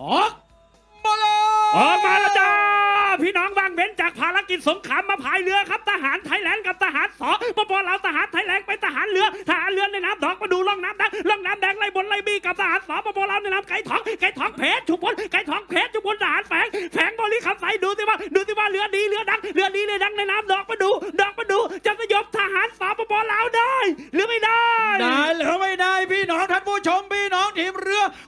ออกมาเลยออกมาแล้วจ้าพี่น้องบางเว้นจากภารกิจสงครามมาพายเรือครับทหารไทยแลนด์กับทหารสปปลาวทหารไทยแลนด์ไปทหารเรือทหารเรือในน้ำดอกมาดูล่องน้ำแดงล่องน้ำแดงไล่บนไล่บีกับทหารสปปลาวในน้ำไก่ทองไก่ทองเพชรชุมพลไก่ทองเพชรชุมพลทหารแฝงแฝงบริคำใสดูสิว่าดูสิว่าเรือดีเรือดังเรือดีเรือดังในน้ำดอกมาดู ดอกมาดูจะสยบทหารสปปลาวได้ หรือไม่ได้ได้หรือไม่ได้พี่น้องท่านผู้ชมพี่น้องทีมเรือ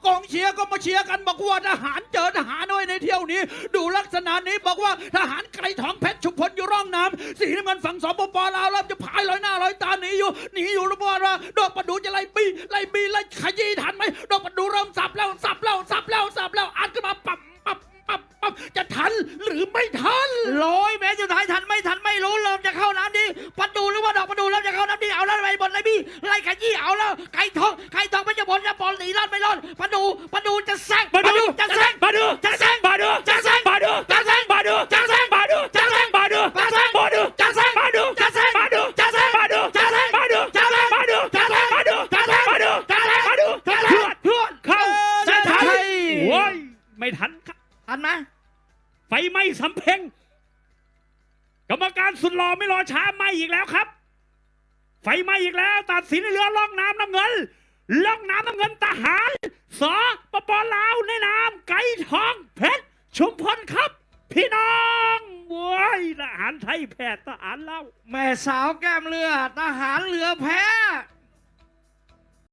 กองเชียร์ก็มาเชียร์กันบอกว่าทหารเจอทหารด้วยในเที่ยวนี้ ดูลักษณะนี้บอกว่าทหารไกรทองเพชรชุมพลอยู่ร่องน้ำสีน้ำเงินฝั่งสปปลาวเริ่มจะพายลอยหน้าลอยตาหนีอยู่หนีอยู่แล้วบอกว่าดอกประดูจะไล่ปีไล่บีไล่ขยี้ทันไหมดอกประดูเริ่มสับแล้วสับแล้วสับแล้วสับแล้วอัดขึ้นมาปั๊บปั๊บปั๊บปั๊บจะทันหรือไม่ทันร้อยแม้สุดท้ายทันไม่ทันไม่รู้เริ่มจะเข้าน้ำดีประตูหรือว่าดอกประตูเริ่มจะเข้าน้ำดีเอาแล้วไปบนไล่บี้ไล่ขยี้เอาแล้วไก่ทอง ดูจะแซงมาดูจะแซงมาดูจะแซงมาดูจะแซงมาดูจะแซงมาดูจะแซงมาดูจะแซงมาดูจะแซงมาดูจะแซงมาดูจะแซงมาดูจะแซงมาดูจะแซงเพื่อนเพื่อนเข้าเส้นชัยโอ้ยไม่ทันครับทันไหมไฟไหม้สำเพ็งกรรมการสุดหล่อไม่รอช้าไหม้อีกแล้วครับ ไฟไหม้อีกแล้ว ตัดสินเรือล่องน้ำน้ำเงินล่องน้ำน้ำเงินทหารสปปลาวในน้ำไก่ทองเพชรชุมพลครับารไทยแพทย์ทหารเล่า แม่สาวแก้มเรือทหารเรือแพ้